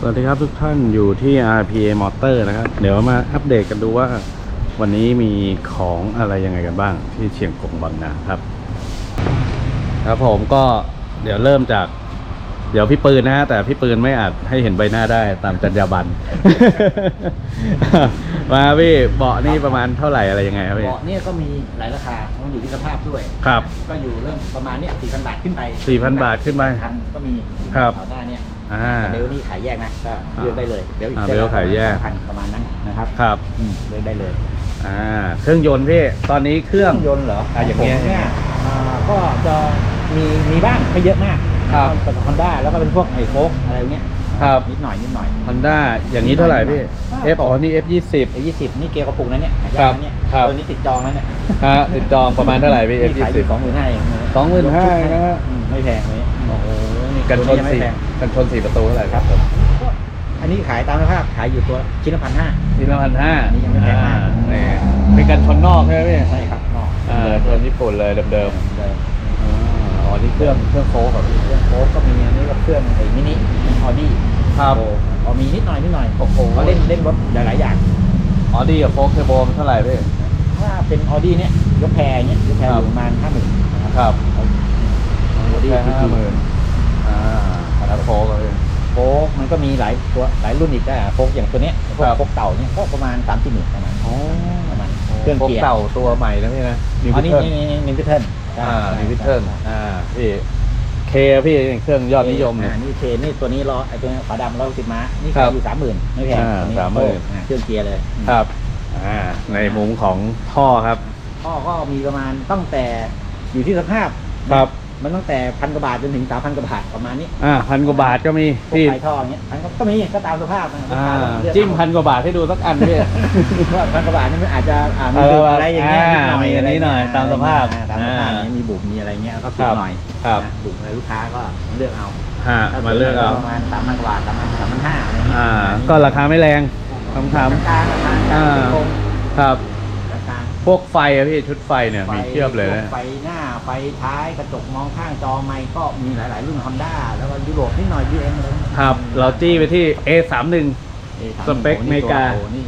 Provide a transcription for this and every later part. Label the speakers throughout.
Speaker 1: สวัสดีครับทุกท่านอยู่ที่ RPA Motor นะครับ เดี๋ยวมาอัปเดตกันดูว่า วันนี้มีของอะไรยังไงกันบ้างที่เชียงกงบางนาครับ ครับผมก็เดี๋ยวเริ่มจาก เดี๋ยวพี่ปืนนะฮะ แต่พี่ปืนไม่อาจให้เห็นใบหน้าได้ตามจรรยาบรรณ มาพี่เบาะนี่ประมาณเท่าไหร่อะไรยังไงครับพี่
Speaker 2: เบาะเนี่ยก็มีหลายราคามันอยู่ที่สภาพด้วย
Speaker 1: ครับ
Speaker 2: ก็อยู่เริ่มประมาณเนี้ยสี่พันบาทขึ้นไป
Speaker 1: 4,000 บาทขึ้นไป
Speaker 2: พันก็มี
Speaker 1: ครับ
Speaker 2: ต่อหน้าเนี่ย
Speaker 1: อ่า
Speaker 2: แต่เบลนี่ขายแยกนะก็เลือกได้เลยเบลอีก
Speaker 1: อ่า
Speaker 2: ส้น
Speaker 1: เบลขายแยก
Speaker 2: พันประมาณนั้นนะครับ
Speaker 1: ครับ
Speaker 2: อืมเลือกได้เลย
Speaker 1: อ่าเครื่องยนต์พี่ตอนนี้เครื่อง
Speaker 2: ยนต์เหรอ
Speaker 1: อะอย่างเงี้ย
Speaker 2: ผมเนี่ยอ่าก็จะมีมีบ้างไม่เยอะมาก
Speaker 1: ครับ
Speaker 2: เป็นฮอนด้าแล้วก็เป็นพวกไอโฟกอะไรเงี้ย
Speaker 1: ครับ
Speaker 2: นิดหน่อยนิดหน่อย
Speaker 1: Honda อย่างนี้เท่าไหร่พี่ F อ๋อนี่ F ยี่สิบ
Speaker 2: ไอยี่สิบนี่เกียร์กระปุกนั้นเนี่ยหายา
Speaker 1: ครั
Speaker 2: ก
Speaker 1: บ
Speaker 2: นะเนี่ย
Speaker 1: ครับ
Speaker 2: ตัวนี้ติดจองแล้วเนี่ย
Speaker 1: ฮะติดจองประมาณเท่าไหร่พี่ F
Speaker 2: นี่
Speaker 1: ยี่
Speaker 2: ขายอ
Speaker 1: สิบ
Speaker 2: ยู่สองหมื่นห้าเอง
Speaker 1: 25,000นะฮะ
Speaker 2: อืมไม่แพงเลย
Speaker 1: โอ้โหนี่ กันชน
Speaker 2: ตัวนี้ยังไม่
Speaker 1: สี่
Speaker 2: แพง
Speaker 1: กันชนสี่ประตูเท่าไหร่ครับผม
Speaker 2: อันนี้ขายตามสภาพขายอยู่ตัวชิ้นละพันห้า
Speaker 1: ทีละพันห้า
Speaker 2: อันนี้ยังไม่แพงมาก
Speaker 1: นี่เป็นกันชนนอกใช่ไหมพี่
Speaker 2: ใช่ครับนอก
Speaker 1: อ่าชนญี่ปุ่นเลยเดิม
Speaker 2: เดิม
Speaker 1: ๆอ่าอ๋อนี่เครื่องเครื่องโค้กครับพี่
Speaker 2: เครื่องโค้กก็มีอันนี้ก็เครื่องไอ้มินิออดี้
Speaker 1: ครับ
Speaker 2: พอมีนิดหน่อยนิดหน่อย
Speaker 1: โอ้โห
Speaker 2: เขาเล่นเล่นรถหลายๆอย่าง
Speaker 1: ออดี้กับโฟล์คเทอร์โบมันเท่าไหร่พี่
Speaker 2: ถ้าเป็นออดี้เนี่ยยกแพรเนี้ยยกแพรอ
Speaker 1: ครับ
Speaker 2: ยู่ประมาณห้าหมื่นนะครับ
Speaker 1: ครับ
Speaker 2: ออดี้
Speaker 1: แค่
Speaker 2: คือ
Speaker 1: ห้าหมื่น อ่าถ้าโค้กเลย
Speaker 2: โค้กมันก็มีหลายตัวหลายรุ่นอีกได้อะโค้กอย่างตัวเนี้ยพว
Speaker 1: ค
Speaker 2: ก
Speaker 1: รับ
Speaker 2: โค้กเต่าเนี่ยก็ประมาณสามสี่หมื่นประมาณ
Speaker 1: อ๋อ
Speaker 2: ประมาณ เครื่อง
Speaker 1: โค้ก
Speaker 2: เกียร์
Speaker 1: เต่าตัวใหม่นะพี่นะ New
Speaker 2: อันนี้
Speaker 1: Beetle
Speaker 2: นี่นี่นิวิเทิล
Speaker 1: อ่านิวิเทิลอ่าพี่เคพี่เครื่องยอดนิยมเนี่ย
Speaker 2: อ่านี่เทนนี่ตัวนี้รอไอ้ตัวนี้ฝาดำร้อยสิบม้า นี่
Speaker 1: ครั
Speaker 2: ขาย
Speaker 1: บ
Speaker 2: อยู่สามหมื่นไม่แพง
Speaker 1: อ่า
Speaker 2: ตัวนี้
Speaker 1: 30,000
Speaker 2: โอ้อ่าเครื่องเกียร์เลย
Speaker 1: ครับอ่าในมุมของท่อครับ
Speaker 2: พ่อก็มีประมาณตั้งแต่อยู่ที่สภาพ
Speaker 1: ครับ
Speaker 2: มันตั้งแต่พันกว่าบาทจนถึงสามพันกว่าบาทประมาณนี้
Speaker 1: อ่าพันกว่าบาทก็มี
Speaker 2: พวก
Speaker 1: พี่
Speaker 2: ไฟท่ออย่างเงี้ยพันก็ก็มีก็ตามสภาพนะ
Speaker 1: อ่า
Speaker 2: เลือกเอา
Speaker 1: จิ้มพันกว่าบาทให้ดูสักอันพี่
Speaker 2: ว่าพันกว่าบาทนี่มันอาจจะอ่ามี
Speaker 1: เออ
Speaker 2: บุบอะไรอย่างเงี้ย
Speaker 1: อ่า
Speaker 2: นิดหน่อย
Speaker 1: มีอันนี้หน่อยะ
Speaker 2: ไร
Speaker 1: ตามสภาพ
Speaker 2: อ่ตามสภาพ
Speaker 1: อ่า
Speaker 2: เนี่ยมีบุบมีอะไรเงี้ยก็
Speaker 1: ค
Speaker 2: ถู
Speaker 1: รั
Speaker 2: ก
Speaker 1: บ
Speaker 2: หน่อย
Speaker 1: ครับ
Speaker 2: นะบุบอะไรลูกค้าก็เลือกเอา
Speaker 1: ฮะมาเลือกเอา
Speaker 2: ประมาณสามพันกว่าบาทสามพันสามพันห้าอะไรเงี้ย
Speaker 1: อ่า ก็ราคาไม่แรงคำถาม
Speaker 2: กลางๆราคากลาง
Speaker 1: อ่า
Speaker 2: ๆตรง
Speaker 1: ครับ
Speaker 2: ๆกลาง
Speaker 1: พวกไฟอะพี่ชุดไฟเนี่ย
Speaker 2: ๆ
Speaker 1: มีเทียบเลยนะ
Speaker 2: ไฟหน้าไฟท้ายกระจกมองข้างจอไมค์ก็มีหลาย ๆ รุ่น Honda แล้วก็ยุโรปนิดหน่อย UM อะไร
Speaker 1: ครับ เราจี้ไปที่ A31
Speaker 2: เอ้ยถาม
Speaker 1: สเปค
Speaker 2: โอ้โห
Speaker 1: อเมริกา
Speaker 2: โอ้โหนี่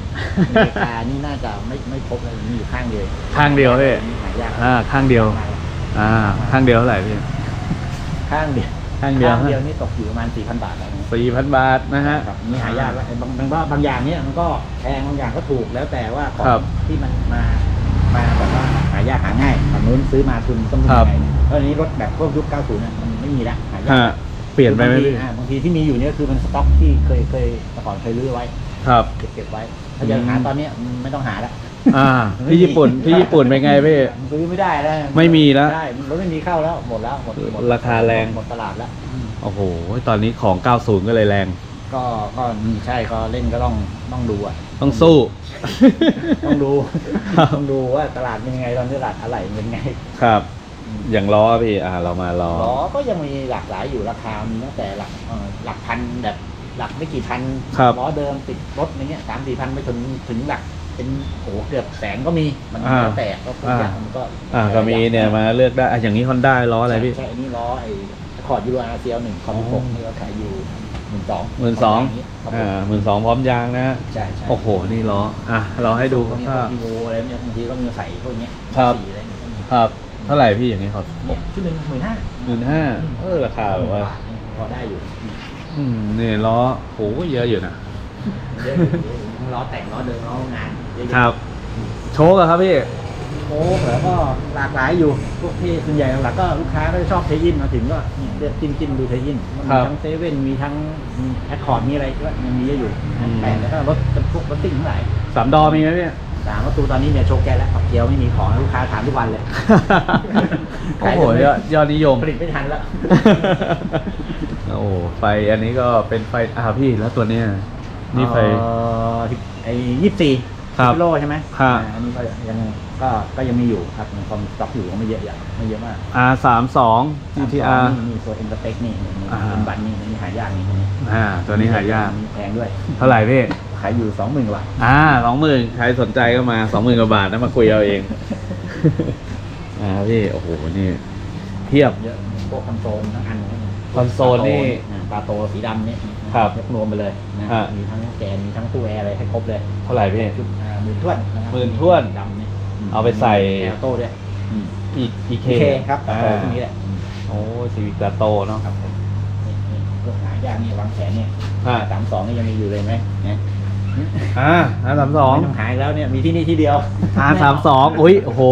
Speaker 2: อเมริกานี่น่าจะไม่ไม่พบเลยมีอยู่ข้างเดียว
Speaker 1: ข้างเดียวพี่
Speaker 2: หายาก
Speaker 1: อ่าข้างเดียว อ่า ข้างเดียวเท่าไหร่พี่
Speaker 2: ข้างเดียว
Speaker 1: ข้างเดียว
Speaker 2: ข้างเดียวนี่ตกอยู่ประมาณ4,000บาทแล้วนะ
Speaker 1: สี่พันบาทนะฮะ
Speaker 2: ครับนี่หายากแล้วไอ้บางบางบางบางอย่างเนี่ยมันก็แพงบางอย่างก็ถูกแล้วแต่ว่าของ
Speaker 1: ครับ
Speaker 2: ที่มันมา มาแบบว่าหายากหาง่ายฝั่งนู้นซื้อมาทุนต้อง
Speaker 1: ครับ
Speaker 2: ยังไงเนี่ยเพราะอันนี้รถแบบพวกยุค 90เนี่ยมันไม่มีละหายาก
Speaker 1: ฮะเปลี่ยนไปไหม
Speaker 2: บางที
Speaker 1: พี่
Speaker 2: อ่าบางทีที่มีอยู่เนี่ยคือมันสต็อกที่เคยเคยแต่ก่อนเคยรื้อไว้
Speaker 1: ครับ
Speaker 2: เก็บเก็บไว้ ถ้าจะหาตอนเนี้ยไม่ต้องหาละ
Speaker 1: อ่า ที่ญี่ปุ่นที่ญี่ปุ่นเป็นไงพี่
Speaker 2: ซื้อไม่ได้แล้ว
Speaker 1: ไม่มีแล้ว
Speaker 2: ใช่รถไม่มีเข้าแล้วหมดแล้วหมดหมด
Speaker 1: ราคาแรง
Speaker 2: หมดตลาดแล้วอืม
Speaker 1: โอ้โห ตอนนี้ของ 90 ก็เลยแรง
Speaker 2: ก็ก็นี่ใช่ก็เล่นก็ต้องต้องดูอะ
Speaker 1: ต้องสู้
Speaker 2: ต้องดู
Speaker 1: ครับ
Speaker 2: ต้องดูว่าตลาดเป็นยังไงตอนนี้ตลาดอะไรเป็นยังไง
Speaker 1: ครับ อย่างล้อพี่อ่าเรามาล้อ
Speaker 2: ล้อก็ยังมีหลากหลายอยู่ราคามีตั้งแต่หลักเอ่อหลักพันแบบหลักไม่กี่พัน
Speaker 1: ครับ
Speaker 2: ล้อเดิมติดรถอย่างเงี้ยสามสี่พันไปถึงถึงหลัก เป็นโอ้โหเกือบแสนก็มีมัน
Speaker 1: อ่า
Speaker 2: แล้วแต่ก็ทุกอย่างมันก็
Speaker 1: อ่าก็มีเนี่ยมาเลือกได้อะอย่างนี้ฮอนด้าล้ออะไรพี่
Speaker 2: ใช่อันนี้ล้อไอ้คอร์ดยูโรอาร์เซียลหนึ่งคอมพิวหกนี่ก็ขายอยู่ หมื่นสอง
Speaker 1: หมื่นสองอ่าหมื่นสองพร้อมยางนะฮะ
Speaker 2: ใช่ใช่
Speaker 1: โอ้โหนี่ล้ออะเราให้ดู
Speaker 2: พวกนี้
Speaker 1: ค
Speaker 2: พว
Speaker 1: ร่าก
Speaker 2: อีโวอะไรเนี่ยบางทีก็มีใส่พวกเนี้ย
Speaker 1: ครับ
Speaker 2: สีอะไรเนี่ยก็มี
Speaker 1: ๆครับเท่าไหร่พี่อย่างนี้ครับ
Speaker 2: เนี่ยชุดหนึ่งหมื่นห้า
Speaker 1: หมื่นห้าเออราคาแบบว่า
Speaker 2: พอได้อยู่
Speaker 1: อืมนี่ล้อโหเยอะอยู่นะ
Speaker 2: เยอะอยู่ทั้งล้อแต่งล้อเดิมล้องานเยอะๆ
Speaker 1: ครับ โชคอะครับพี่
Speaker 2: โอ้แล้วก็หลากหลายอยู่พวกที่ส่วนใหญ่หลักๆก็ลูกค้าก็จะชอบเทยินมาถึงก็เนี่ยเลือกจิ้มจิ้มดูเทยินมัน
Speaker 1: ครั
Speaker 2: มี
Speaker 1: บ
Speaker 2: ทั้งเซเว่นมีทั้งแอคคอร์ดมีอะไรก็ยังมีเยอะอยู่
Speaker 1: อืม
Speaker 2: แต่แล้วก็รถพวกรถติ่งทั้งหลาย
Speaker 1: สามดอมีไหมพี่
Speaker 2: สามประตูตอนนี้เนี่ยโชว์แกนแล้วขับเกียวไม่มีของลูกค้าถามทุกวันเลย
Speaker 1: โอ้โหยอดยอดนิยม
Speaker 2: ผลิตไม่ทันแล้ว
Speaker 1: โอ้ไฟอันนี้ก็เป็นไฟอ่าพี่แล้วตัวเนี้ยนี่ไฟ
Speaker 2: เอ่อไอ้ยี่สิบสี่
Speaker 1: ครับ
Speaker 2: โลใช่ไหม
Speaker 1: ครับ
Speaker 2: อ่าอันนี้ก็ยังก็ก็ยังมีอยู่ครับมันความสต็อกอยู่ก็ไม่เยอะอย่างไม่เยอะมาก
Speaker 1: R สามสอง GTR
Speaker 2: นี่นี่ตัวเอ็นเตอร์เต็กนี่นี่
Speaker 1: อ่า
Speaker 2: เป็นบัตรนี่นี่หายากนี่ตัวนี้
Speaker 1: อ่าตัวนี้หายาก
Speaker 2: แพงด้วย
Speaker 1: เท่าไหร่พี่
Speaker 2: ขายอยู่สองหมื่นกว่า
Speaker 1: อ่าสองหมื่นใครสนใจก็มาสองหมื่นกว่าบาทนะมาคุยเอาเอง อ่าพี่โอ้โหนี่เทียบ
Speaker 2: เยอะพวกคอนโซลทั้งอัน
Speaker 1: คอนโซลนี่
Speaker 2: อ่าตาโตสีดำเนี่ย
Speaker 1: ครับ
Speaker 2: ยกรวมไปเลยนะ
Speaker 1: ฮะ
Speaker 2: มีทั้งแกนมีทั้งตู้แอร์อะไรให้ครบเลย
Speaker 1: เท่าไหร่พี่
Speaker 2: ชุดอ่าหมื่นท้วนะครับ
Speaker 1: หมื่นถ้วน
Speaker 2: ดำเนี่ย
Speaker 1: เอาไปใส่
Speaker 2: แอร์โต้ด้วยอืม
Speaker 1: อีอีเค
Speaker 2: เคครับตา
Speaker 1: อ่า
Speaker 2: โตพวกนี้แหละอืม
Speaker 1: โอ้ซีวิกตาโตเนาะ
Speaker 2: ครับผมนี่นี่พวกหายากนี่วางแขนเนี่ย
Speaker 1: ฮะ
Speaker 2: สามสองนี่ยังมีอยู่เลยไหมเนี่ย
Speaker 1: อ่าอาสามสอง
Speaker 2: ไม่ต้องหายแล้วเนี่ยมีที่นี่ที่เดียว
Speaker 1: อาสามสองอุ้ยโอ้โห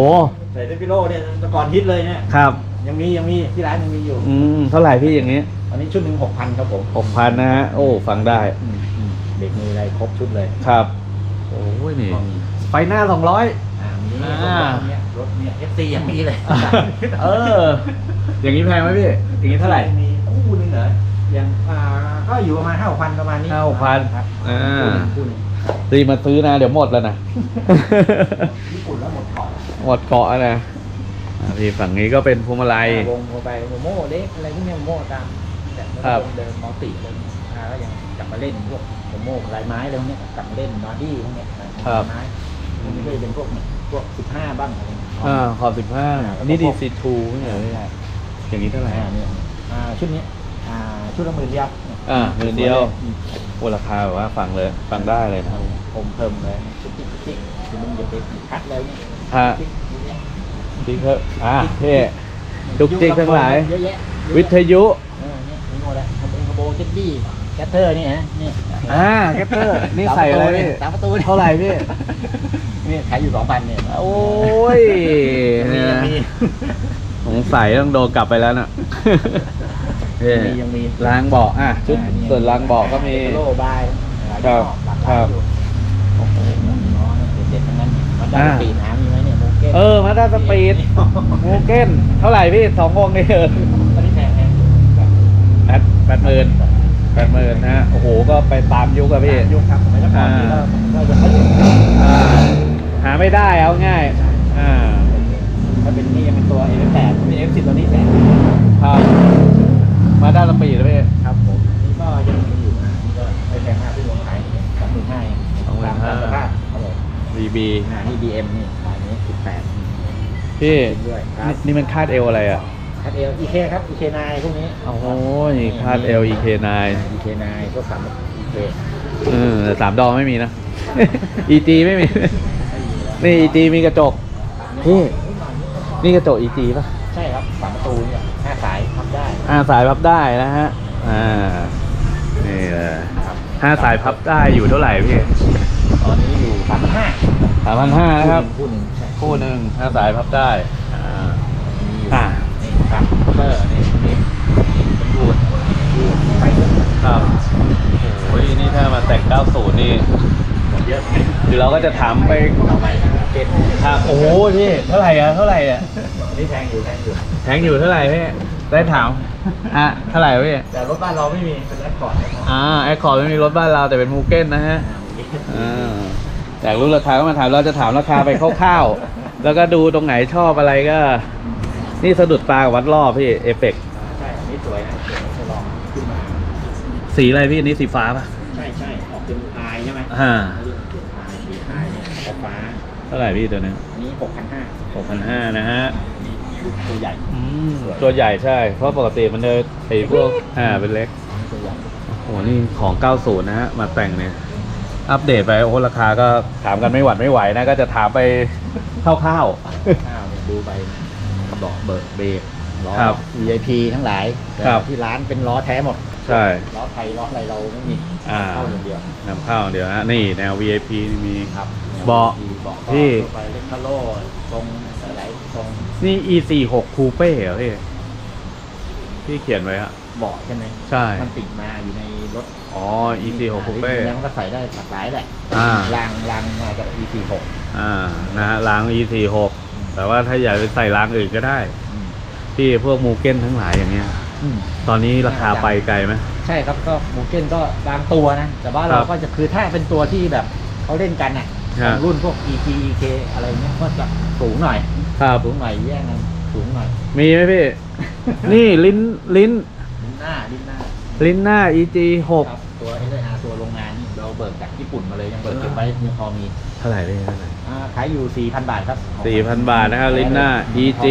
Speaker 2: ใส่เดฟิโลเนี่ยแต่ก่อนฮิตเลยเนี่ย
Speaker 1: ครับ
Speaker 2: ยังมียังมีที่ร้านยังมีอยู่
Speaker 1: อืม เท่าไหร่พี่อย่างนี้
Speaker 2: อันนี้ชุดหนึ่งหกพันครับผม
Speaker 1: หกพันนะฮะ โอ้ ฟังได้
Speaker 2: อืมอืมเด็กมืออะไรครบชุดเลย
Speaker 1: ครับ โอ้ยนี่
Speaker 2: ก็มี
Speaker 1: ไฟหน้าสองร้อย
Speaker 2: อ่ามี
Speaker 1: อ่า
Speaker 2: รถเนี่ยรถเนี่ยเอฟซียังมีเลย
Speaker 1: เออ อย่างนี้แพงไหมพี่ อย่างนี้เท่าไหร่
Speaker 2: มีคู่หนึงเหรอยังอ่าก็อยู่ประมาณห้าพันประมาณนี้
Speaker 1: 5,000
Speaker 2: ครับ
Speaker 1: อ่า
Speaker 2: คู่หนึ่งคู่หนึ่ง
Speaker 1: รีบมาซื้อนะ เดี๋ยวหมดแล้วนะ
Speaker 2: ญี่ปุ่นแล้วหมดเกาะ
Speaker 1: หมดเกาะแล้วนะอ่าพี่ฝั่งนี้ก็เป็นพวงมาลัย
Speaker 2: วงโมไปโมโม่เล็กอะไรพวกเนี้ยโมโม่ตาม แบบ
Speaker 1: ครับ
Speaker 2: เดิมมอลติอะไรพวกเนี้ยอ่าก็ยังกลับมาเล่นพวกโมโม่ลายไม้อะไรพวกเนี้ยกลับมาเล่นบอดี้พวกเนี้ยลายไม้พวกนี้ก็จะเป็นพวกเนี่ยพวกสิบห้าบ้างอะไรเงี้ย
Speaker 1: อ่าขอบสิบห้าอันนี้ดีซีทูไม่ใช่เหรอพี่
Speaker 2: ใช่
Speaker 1: อย่างนี้เท่าไหร่
Speaker 2: อ่าเนี่ยอ่าชุดนี้อ่าชุดละหมื่นเดียว
Speaker 1: อ่าหมื่นเดียว
Speaker 2: อืม
Speaker 1: โอ้ราคาแบบว่าฟังเลยฟังได้เลยนะ
Speaker 2: เอาผมเพิ่มเลยชุดติ๊กติ๊กคือมันจะเป็นคัดเลยเนี่ย
Speaker 1: ฮะ
Speaker 2: ติ๊กติ๊ก
Speaker 1: ที่เขาอ่าพี่จุกจิกทั้งหลาย
Speaker 2: เยอะแยะ
Speaker 1: วิทยุ
Speaker 2: เจ็ดดี้แคทเตอร์นี่ฮะนี่
Speaker 1: อ่าแคปเตอร์นี่ใส่อะไรพี่
Speaker 2: ตามประตูนี่
Speaker 1: เท่าไหร่พี่
Speaker 2: นี่ขายอยู่สองพันเนี่ย
Speaker 1: โอ้ย
Speaker 2: มี
Speaker 1: เนี่ย
Speaker 2: ยังมี
Speaker 1: สงสัยต้องโดนกลับไปแล้วน่ะเฮ้
Speaker 2: ยังมียังมี
Speaker 1: ล้างเบาะอะชุด
Speaker 2: อ่านี่
Speaker 1: ส่วนล้างเบาะก็มี
Speaker 2: โลบายหลาย
Speaker 1: ครับ
Speaker 2: หลากห
Speaker 1: ครั
Speaker 2: ลาย
Speaker 1: บ
Speaker 2: อยู่โอ้โหน้อยเด็ดๆทั้งนั้นมันได้
Speaker 1: อ่า
Speaker 2: ปีหามีไหมเนี่ยโมเก้
Speaker 1: เออมาด้าสปีดมูเก้นเท่าไหร่พี่สองวงนี่เออ
Speaker 2: อันนี้แพงแพง
Speaker 1: แปดแปดหมื่นแปดหมื่นนะฮะโอ้โหก็ไปตามยุคอะพี่
Speaker 2: ยุคครับสมัยก่อนนี่ก็
Speaker 1: อ่า
Speaker 2: ก็จะเขาอยู่
Speaker 1: อ่าหาไม่ได้เอาง่าย อ่า
Speaker 2: ถ้าเป็นนี่ยังเป็นตัว F8 เป็น F10 ตัวนี้แสน
Speaker 1: ครับมาด้าสปีดนะพี่
Speaker 2: ครับผมนี่ก็ยังมีอยู่นะนี่ก็ไม่แพงมากที่วงขายสองหมื่นห้า
Speaker 1: 25,000
Speaker 2: ตามสภาพครับผม
Speaker 1: BB
Speaker 2: อ่านี่ BM นี่ลายนี้18
Speaker 1: พี่
Speaker 2: ด้วยครั
Speaker 1: นี่
Speaker 2: บ
Speaker 1: นี่มันคาดเอวอะไรอะ
Speaker 2: คัดเอล EK ครับ EK9 พวกนี้
Speaker 1: โอ้โหคาดเอล EK9
Speaker 2: EK9 พวกสาม EK
Speaker 1: เออแต่สามดองไม่มีนะ EG ไม่มี นี่ EG มีกระจกพี่นี่กระจก EG ป่ะ
Speaker 2: ใช่ครับสามประตูเนี่ยห้าสายทำได้
Speaker 1: อ่าสายพับได้นะฮะ อ่า นี่เลย
Speaker 2: ครับ
Speaker 1: ห้าสายพับได้อยู่เท่าไหร่พี่
Speaker 2: ตอนนี้อยู่สามห้า
Speaker 1: สามพันห้านะครับ
Speaker 2: คู่หนึ่งใช่
Speaker 1: คู่หนึ่งห้าสายพับได้ อ่า
Speaker 2: มีอยู่
Speaker 1: อ่า
Speaker 2: นี่ครับ เบอร์นี่นี่เป็นรูดรูดไปเยอะ
Speaker 1: ครับโอ้ยนี่ถ้ามาแต่ง 90 นี่
Speaker 2: หมดเยอะ
Speaker 1: เดี๋ยวเราก็จะถามไป
Speaker 2: เอาไปเก็ต
Speaker 1: ถามโอ้โหพี่เท่าไหร่อะเท่าไหร่อะ
Speaker 2: นี่แพงอยู่แพงอยู่
Speaker 1: แทงอยู่เท่าไหร่พี่ได้ถามอะเท่าไหร่พี่
Speaker 2: แต่รถบ้านเราไม่มีเป็นแอคคอร์ดนะครับ
Speaker 1: อ่าแอคคอร์ดไม่มีรถบ้านเราแต่เป็นมูเก้นนะฮะอ่าอยากรู้ราคาก็มาถามเราจะถามราคาไปคร่าวๆแล้วก็ดูตรงไหนชอบอะไรก็ นี่สะดุดตากับวัดรอบพี่เอฟเฟก
Speaker 2: ใช่อันนี้สวยนะสวยจะลองขึ้นมา
Speaker 1: สีอะไรพี่อันนี้สีฟ้าป่ะ
Speaker 2: ใช่ใช่ออกเป็นอายใช่ไหม
Speaker 1: อ่า
Speaker 2: อายสีอายเนี่ยฟ้าฟ้า
Speaker 1: เท่าไหร่พี่ตัวนี้
Speaker 2: อันนี้หกพันห้า
Speaker 1: หกพันห้านะฮะ
Speaker 2: ลูกตัวใหญ่
Speaker 1: อืมตัวใหญ่ใช่ เพราะปกติมันจะไอ้พวกอ่าเป็นเล็ก
Speaker 2: ตัวใหญ่
Speaker 1: โอ้โหนี่ของ 90 นะฮะ มาแต่งเนี่ย อัปเดตไปโอ้โหราคาก็ถามกันไม่หวัดไม่ไหวนะ ก็จะถามไปคร่าว
Speaker 2: ข้าวเนี่ยดูไป เบาะเบิกเบรกล้อ
Speaker 1: ครับ
Speaker 2: VIP ทั้งหลายแต่
Speaker 1: ครับ
Speaker 2: ที่ร้านเป็นล้อแท้หมด
Speaker 1: ใช่
Speaker 2: ล้อไทยล้ออะไรเราไม่มี
Speaker 1: อ่า
Speaker 2: เข้าอย่างเดียวนำ
Speaker 1: เข้าเดี๋ยวฮะนี่แนว VIP นี่มี
Speaker 2: ครับ
Speaker 1: เบาะ
Speaker 2: เบาะ
Speaker 1: ที่
Speaker 2: ก็ไปเล็กคาโร่ตรงหลายๆตรง
Speaker 1: นี่ E46 Coupe เหรอพี่ที่เขียนไว้อะ
Speaker 2: เบาะใช่ไหม
Speaker 1: ใช่
Speaker 2: มันติดมาอยู่ในรถ
Speaker 1: อ๋อ E46 Coupe
Speaker 2: แล้วมันก็ใส่ได้หลากหลายแหละ
Speaker 1: อ่า
Speaker 2: รางรางมาจาก E46
Speaker 1: อ่านะฮะล้าง E46 แต่ว่าถ้าอยากไปใส่ล้างอื่นก็ได้
Speaker 2: อืม
Speaker 1: ที่พวกมูเก้นทั้งหลายอย่างเงี้ย
Speaker 2: อืม
Speaker 1: ตอนนี้ราคาไปไกลไหม
Speaker 2: ใช่ครับก็หมูเก้นก็บางตัวนะ แต่ว่า
Speaker 1: ค
Speaker 2: เรา
Speaker 1: รับ
Speaker 2: ก็จะคือถ้าเป็นตัวที่แบบเขาเล่นกันอะ
Speaker 1: ฮะ
Speaker 2: ของรุ่นพวก EG EK อะไรเงี้ยก็จะสูงหน่อย
Speaker 1: ครับ
Speaker 2: สูงหน่อยแย่งกันสูงหน่อย
Speaker 1: มีไหมพี่ นี่ลิ้นลิ้น
Speaker 2: ลิ้นหน้าลิ้นหน้า
Speaker 1: ลิ้นหน้า EG6
Speaker 2: ครับตัว SIR ตัวโรงงานนี่เราเบิกจากญี่ปุ่นมาเลยยังเบิกเก็บไว้ยังพอมี
Speaker 1: เท่าไหร่พี่เท่าไหร่
Speaker 2: อ่าขายอยู่ 4,000 บาทครับ
Speaker 1: 4,000 บาทนะครับลิ้นหน้า EG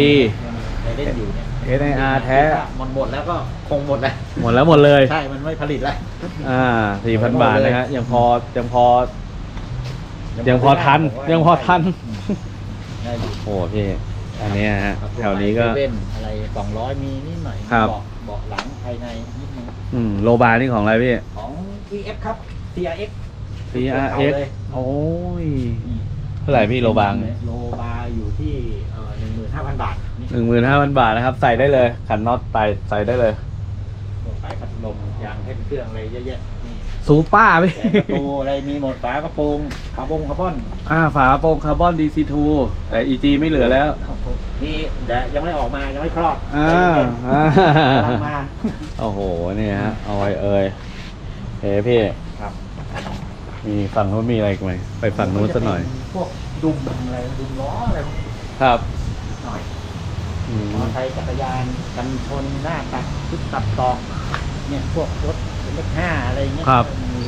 Speaker 2: ยังมีเล่นอยู่เนี่ย
Speaker 1: NIR แท้
Speaker 2: หมดหมดแล้วก็คงหมดแล้ว
Speaker 1: หมดแล้วหมดเลย
Speaker 2: ใช่ มันไม่ผลิตแล้ว
Speaker 1: อ่าสี่พันบาทนะฮะยังพอยังพอ
Speaker 2: ยั
Speaker 1: ยังพอทัน
Speaker 2: ผมว่า
Speaker 1: ยังพอทัน
Speaker 2: ได้อยู่
Speaker 1: โอ้พี่ อันเนี้ยฮะ
Speaker 2: ครับ
Speaker 1: แถวนี้ก็
Speaker 2: เว่นอะไรสองร้อยมีนิดหน่อย
Speaker 1: ครับ
Speaker 2: เบาะเบาะหลังภายในนิดนึง
Speaker 1: อืมโลบานี่ของอะไรพี่
Speaker 2: ของ EF ครับ TRX
Speaker 1: CRX
Speaker 2: เลย
Speaker 1: โอ้ยเท่าไหร่พี่โลบาง
Speaker 2: โลบาอยู่ที่หนึ่งหมื่นห้าพันบาทนี่
Speaker 1: หนึ่งหมื่นห้าพันบาทนะครับ ใส่ได้เลยขันน็อตไปใส่ได้เลย
Speaker 2: สายพัดลมยางให้เครื่องอะไรเยอะแยะนี่
Speaker 1: ซูป้าพี่
Speaker 2: แกะประตูอะไรมีหมดฝากระโปรงคาร์บงคาร์บอน
Speaker 1: อ่าฝาโปรงคาร์บอน DC2 แต่ EG ไม่เหลือแล้ว
Speaker 2: นี่เดี๋ยวยังไม่ออกมายังไม่คลอด
Speaker 1: อ่าอ่ากำ
Speaker 2: ลังมา
Speaker 1: โอ้โหเนี่ยฮะเอาไว้เอ่ยเฮ้พี่
Speaker 2: ครับ
Speaker 1: มีฝั่งนู้นมีอะไรอีกไหมไปฝั่งนู้นสักหน่อย
Speaker 2: พวกดุมอะไรดุมล้ออะไรพวกนี้
Speaker 1: ครับ
Speaker 2: หน่อย
Speaker 1: อืม
Speaker 2: มอเตอร์ไซค์จักรยานกันชนหน้าตัดทุกตัดตอกเนี่ยพวกรถเลขห้าอะไรเงี้ย
Speaker 1: ครับ
Speaker 2: มี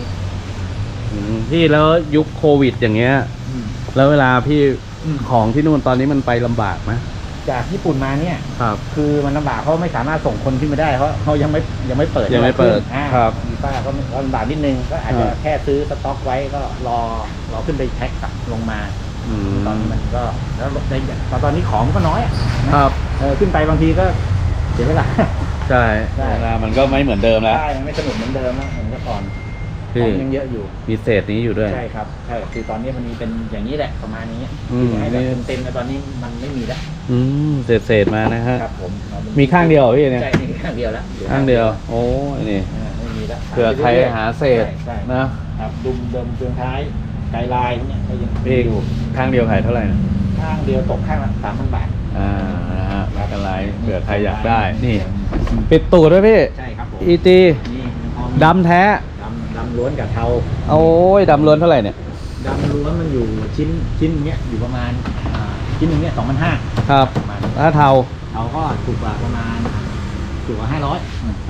Speaker 1: อืมพี่แล้วยุคโควิดอย่างเงี้ย
Speaker 2: อืม
Speaker 1: แล้วเวลาพี่ของที่นู่นตอนนี้มันไปลำบากไหม
Speaker 2: จากญี่ปุ่นมาเนี่ย
Speaker 1: ครับ
Speaker 2: คือมันลำบากเขาไม่สามารถส่งคนขึ้นมาได้เพราะเขายังไม่ยังไม่เปิด
Speaker 1: ยังไม่เปิด
Speaker 2: อ่า
Speaker 1: ครับ
Speaker 2: มีป้าก็ลำบากนิดนึงก็อาจจะ
Speaker 1: ครับ
Speaker 2: แค่ซื้อสต็อกไว้ก็รอรอขึ้นไปแพ็คกลับลงมา
Speaker 1: อืม
Speaker 2: ตอนนี้มันก็แล้วในตอนตอนนี้ของก็น้อยอะนะครับเออขึ้นไปบางทีก็เสียเวลา
Speaker 1: ใช่
Speaker 2: ใช่
Speaker 1: เวลามันก็ไม่เหมือนเดิมแล้ว
Speaker 2: ใช่มันไม่สนุกเหมือนเดิมแล้วเหมือนเมื่อก่อนข
Speaker 1: พี่
Speaker 2: องยังเยอะอยู่
Speaker 1: มีเศษนี้อยู่ด้วย
Speaker 2: ใช่ครับ ใช่ คือตอนนี้มันมีเป็นอย่างนี้แหละประมาณนี้
Speaker 1: อืม
Speaker 2: คือให้แบบเต็มๆแต่ตอนนี้มันไม่มีแล้ว
Speaker 1: อืมเศษเศษๆมานะฮะ
Speaker 2: ครับผม
Speaker 1: มีข้างเดียวเหรอพี่เนี่ย
Speaker 2: ใช่มีข้างเดียวแล้ว
Speaker 1: ข้างเดียว โอ้ยนี่
Speaker 2: อ่าไม่มีแล้ว
Speaker 1: เผื่อใครหาเศษ
Speaker 2: ใช่ใช่
Speaker 1: นะ
Speaker 2: ครับดุมเดิมเฟืองท้ายไกลลายพวกเนี่ยก็ยัง
Speaker 1: พี่ข้างเดียวขายเท่าไหร่นะ
Speaker 2: ข้างเดียวตกข้างละสามพันบาท
Speaker 1: อ่านะฮะไม่เป็นไรเผื่อใครอยากได้ นี่ ปิดตูดด้วยพี่
Speaker 2: ใช่ครับผม
Speaker 1: อีจี
Speaker 2: นี่พอมี
Speaker 1: ดำแท้
Speaker 2: ดำดำล้วนกับเทา
Speaker 1: โอ้ยดำล้วนเท่าไหร่เนี่ย
Speaker 2: ดำล้วนมันอยู่ชิ้นชิ้นเนี้ยอยู่ประมาณอ่า ชิ้นหนึงเนี้ยสองพันห้า
Speaker 1: ครับ
Speaker 2: ประมาณ
Speaker 1: ถ้าเทา
Speaker 2: เทาก็ถูกกว่าประมาณถูกกว่าห้าร้อย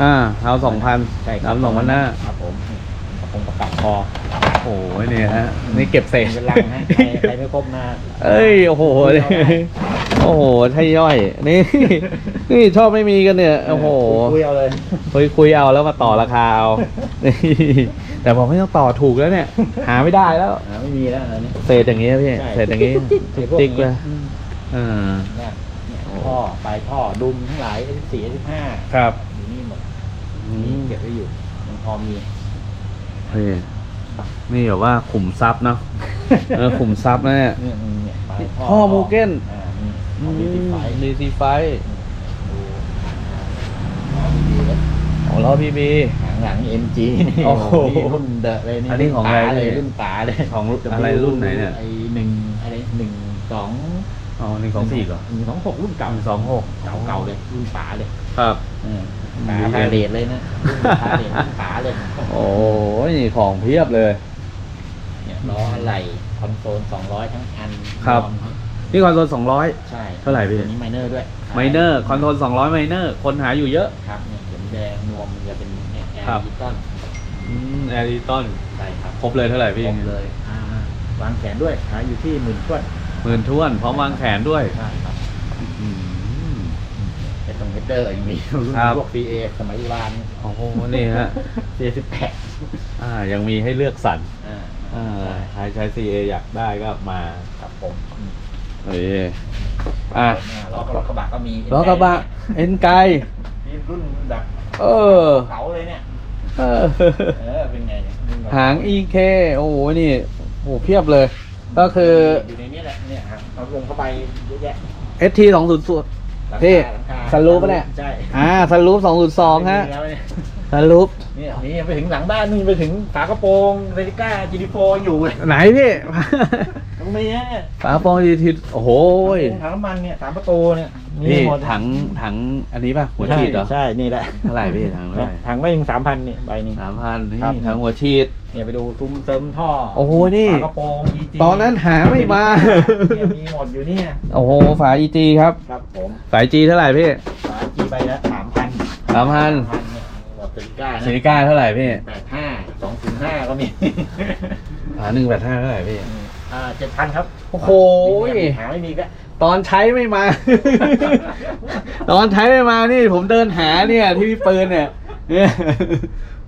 Speaker 1: อ่าเทาสองพัน
Speaker 2: ใช่ครับ
Speaker 1: ดำสองพันห้า
Speaker 2: ครับผมกระโปรงประกับคอ
Speaker 1: โอ้ยนี่ฮะ นี่เก็บเศษ
Speaker 2: เป็นลังฮะใครใครไม่ครบมา
Speaker 1: เอ้ย โอ้โหนี่โอ้โหใช่ย่อย นี่ นี่ชอบไม่มีกันเนี่ย โอ้โห
Speaker 2: คุยเอาเลย
Speaker 1: คุยคุยเอาแล้วมาต่อราคาเอานี่แต่ผมไม่ต้องต่อถูกแล้วเนี่ย หาไม่ได้แล้ว
Speaker 2: อ่าไม่มีแล้วอันนี้
Speaker 1: เศษอย่างเงี้ยพี่
Speaker 2: ใช่
Speaker 1: เศษอย่างงี้
Speaker 2: ไอ้พว
Speaker 1: ติ๊กเลย
Speaker 2: อืม
Speaker 1: อ่า
Speaker 2: เนี่ยเนี่ยท่อปลายท่อดุมทั้งหลาย S4 S5
Speaker 1: ครับ
Speaker 2: อยู่นี่หมด
Speaker 1: อื
Speaker 2: นี่
Speaker 1: ม
Speaker 2: เก็บไว้อยู่ยังพอมี
Speaker 1: นี่นี่แบบว่าขุมทรัพย์เนาะ เออขุมทรัพย์นะเนี่ย
Speaker 2: เนี่ยเนี่ยปลายท่อ
Speaker 1: ท่อ Mugen
Speaker 2: อ่านี่ ของดีติไฟ
Speaker 1: ดีซีไฟ
Speaker 2: ดูอ๋อดีๆแล้ว
Speaker 1: ของเราพีบี
Speaker 2: หลังหลัง MG นี่
Speaker 1: โอ้โห
Speaker 2: นี่รุ่นเดอะเลยนี่
Speaker 1: อันนี้ของอะไร
Speaker 2: ป๋าเลย
Speaker 1: เนี่ย
Speaker 2: รุ่นป๋าเลย
Speaker 1: ของอะไรรุ่นไหนเนี่ย
Speaker 2: ไอหนึ่งอะไรหนึ่งสอง
Speaker 1: อ๋อหนึ่งสองสี่เหรอ
Speaker 2: หนึ่งสองหกรุ่นเก่า
Speaker 1: หนึ่งสองหก
Speaker 2: เก่าเก่าเลยรุ่นป๋าเลย
Speaker 1: ครับ
Speaker 2: เออป๋าพาเลทเลยนะรุ่นพาเลทรุ่นป๋าเลย
Speaker 1: โอ้ยของเพียบเลย
Speaker 2: เนี่ยล้ออะไรคอนโซลสองร้อยทั้งอัน
Speaker 1: ครับ
Speaker 2: อม
Speaker 1: นี่คอนโซลสองร้อย
Speaker 2: ใช่
Speaker 1: เท่าไหร่พี่
Speaker 2: ตัวนี้ไมเนอร์ด้วย
Speaker 1: ไมเนอร์คอนโทรลสองร้อยไมเนอร์คนหาอยู่เยอะ
Speaker 2: ครับเนี่ยเขียนแดงนวมมันจะเป็นเนี่ยแอ
Speaker 1: ครับ
Speaker 2: ร์ดิจิตอล
Speaker 1: อืมแอริตัน
Speaker 2: ใช่ครับ
Speaker 1: ครบเลยเท่าไหร่พี่
Speaker 2: ครบเลยอ่าวางแขนด้วยขายอยู่ที่หมื่นทวน
Speaker 1: หมื่นท้วนพร้อมวางแขนด้วย
Speaker 2: ใช่ครับ
Speaker 1: อืม
Speaker 2: เฮดตรงเฮดเดอร์อย่างนี้รุ่น
Speaker 1: ครับ
Speaker 2: พวก PA สมัยโบราณ
Speaker 1: โอ้โหนี่ฮะ
Speaker 2: C18
Speaker 1: อ่ายังมีให้เลือกสรร
Speaker 2: อ่า
Speaker 1: อ่า
Speaker 2: ใช่
Speaker 1: ใครใช้ CA อยากได้ก็มา
Speaker 2: ครับผมอืม
Speaker 1: เอ้ยอะ
Speaker 2: ล้อกระบะก็มี
Speaker 1: ล้อกระบะเอ็นไก
Speaker 2: นี่รุ่นแบบ
Speaker 1: เออ
Speaker 2: เก๋าเลยเนี่ย
Speaker 1: เออ
Speaker 2: เออเป็นไงเนี่ยรุ่นแบบ
Speaker 1: หาง EK โอ้โหนี่โอ้โหเพียบเลย ก็คือ
Speaker 2: อยู่ในนี้แหละเนี่ยครับเอาลงเข้าไปเยอะแยะ
Speaker 1: ST 2 0 0
Speaker 2: หลัง
Speaker 1: พี่
Speaker 2: คาหลังคา
Speaker 1: สลูปปะเนี่ย
Speaker 2: ใช่
Speaker 1: อ่าสลูป202ฮะ
Speaker 2: มีแล้วเนี่ย
Speaker 1: สลูป
Speaker 2: เนี่ยนี่ไปถึงหลังบ้านนี่ไปถึงฝากระโปรงเรติก้าจีดีโฟอยู่เลย
Speaker 1: ไหนพี่
Speaker 2: ตรงนี้เนี่ย
Speaker 1: ฝาโปรงดีทีโอ้โหย
Speaker 2: ถังน้ำมันเนี่ยสามประตูเนี่ย
Speaker 1: พี่
Speaker 2: หมด
Speaker 1: ถังถังอันนี้ป่ะหัวฉีดเหรอ
Speaker 2: ใช่ นี่แหละ
Speaker 1: เท่าไหร่พี่ถังเท่าไหร่
Speaker 2: ถังไม่ถึงสามพันเนี่ยใบนี้
Speaker 1: สามพันนี่
Speaker 2: ครับ
Speaker 1: ถังหัวฉีด
Speaker 2: เนี่ยไปดูซุ้มเติมท่อ
Speaker 1: โอ้โหนี่
Speaker 2: ฝากระโปรง EG
Speaker 1: ตอนนั้นหาไม่มา
Speaker 2: เนี่ยมีหมดอยู่เนี่ย
Speaker 1: โอ้โหฝา EG ครับ
Speaker 2: ครับผม
Speaker 1: ฝา EG เท่าไหร่พี่
Speaker 2: ฝาจีใบละสามพัน
Speaker 1: สามพัน
Speaker 2: เนี่ยหมดเซริก้านะ
Speaker 1: ซิลิก้าเท่าไหร่พี่
Speaker 2: แปดห้าสองศูนย์ห้าก็มี
Speaker 1: ฝาหนึ่งแปดห้าเท่าไหร่พี่
Speaker 2: อ่าเจ็ดพันครับ
Speaker 1: โอ้โห
Speaker 2: หาไม่มีก็
Speaker 1: ตอนใช้ไม่มา ตอนใช้มานี่ผมเดินหาเนี่ย ที่พี่ปืนเนี่ยเนี่ย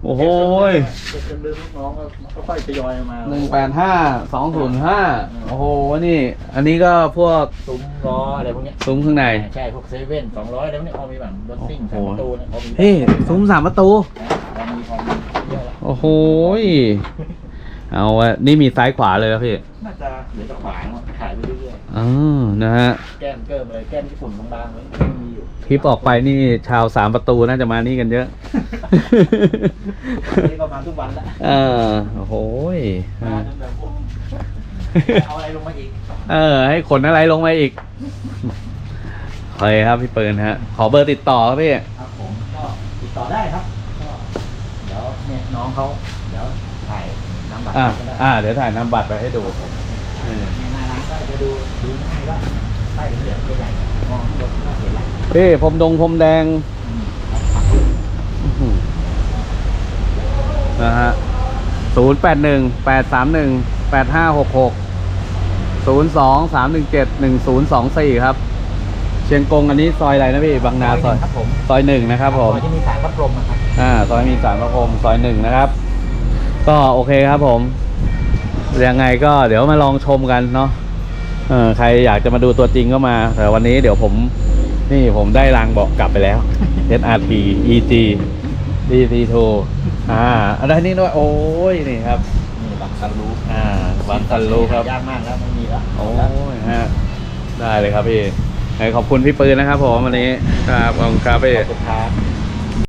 Speaker 1: โอ้โห
Speaker 2: เด็กเดินลูกน้องก็ค่อยทยอยมา
Speaker 1: หนึ่งแปดห้าสองศูนย์ห้าโอ้โหนี่ อันนี้ก็พวก
Speaker 2: ซุ้มล้ออะไรพวกเนี้ย
Speaker 1: ซุ้มข้างใน
Speaker 2: ใช่พวกเซเว่นสองร้อยแล้วเนี่ยพอมีแบบรถซิ่งสามประตูเนี่ยพอมี
Speaker 1: เฮ้ยซุ้มสามประตู
Speaker 2: พอมีพอมีเยอะแล้ว
Speaker 1: โอ้โหย เอาอะนี่มีซ้ายขวาเลยครับพี่
Speaker 2: น่าจะเหลือแต่ขวางขายไปเรื่อย
Speaker 1: อ๋อนะฮะ
Speaker 2: ๆแก้มเกิมเลยแก้มญี่ปุ่นบางๆเลยไม่มีอยู่
Speaker 1: คลิปออกไปนี่ชาวสามประตูน่าจะมานี่กันเยอะ
Speaker 2: นี่ก็มาทุกวันแล้ว
Speaker 1: เออโอ้โหย
Speaker 2: มาจนแบบพวกเอาอะไรลงมาอีก
Speaker 1: เออ ให้ขนอะไรลงมาอีกโอเคครับพี่ปืนฮะ ขอเบอร์ติดต่อครับพี่
Speaker 2: ครับผมก็ติดต่อได้ครับก็เดี๋ยวเนี่ยน้องเขาเดี๋ยวถ่าย น้ำบัตร
Speaker 1: อ่า
Speaker 2: ก็ได้
Speaker 1: อ่าเดี๋ยวถ่ายน้ำบัตรไปให้ดูเออ
Speaker 2: ในหน้าร้านก็จะดูดูง่ายว่าใต้เหลืองๆใหญ่ๆมองบนก็เห็นแล้ว
Speaker 1: พี่พรมดงพรมแดง
Speaker 2: อืม
Speaker 1: อื้อหือนะฮะศูนย์แปดหนึ่งแปดสามหนึ่งแปดห้าหกหกศูนย์สองสามหนึ่งเจ็ดหนึ่งศูนย์สองสี่ครับ เชียงกงอันนี้ซอยอะไรนะพี่บางนาซอย
Speaker 2: ครับผม
Speaker 1: ซอยหนึ่งนะครับผม
Speaker 2: ซอยที่มีสารพัดลมนะครับ
Speaker 1: อ่าซอยมีสารพระพรหมซอยหนึ่งนะครับ ก็โอเคครับผม ยังไงก็เดี๋ยวมาลองชมกันเนาะเออใครอยากจะมาดูตัวจริงก็มา แต่วันนี้เดี๋ยวผมนี่ผมได้รางบอกกลับไปแล้ว SRT EG DC2 อ่าอันนี้นี่ด้วยโอ้ยนี่ครับ
Speaker 2: นี่บังคันรู้
Speaker 1: อ่าวังคันรูครับ
Speaker 2: ยากมากแล้วไม่มีแล้ว
Speaker 1: โอ้ยฮะได้เลยครับพี่ไหนขอบคุณพี่ปืนนะครับผมวันนี้ครับขอบคุณครับพี่
Speaker 2: ขอบคุณครับ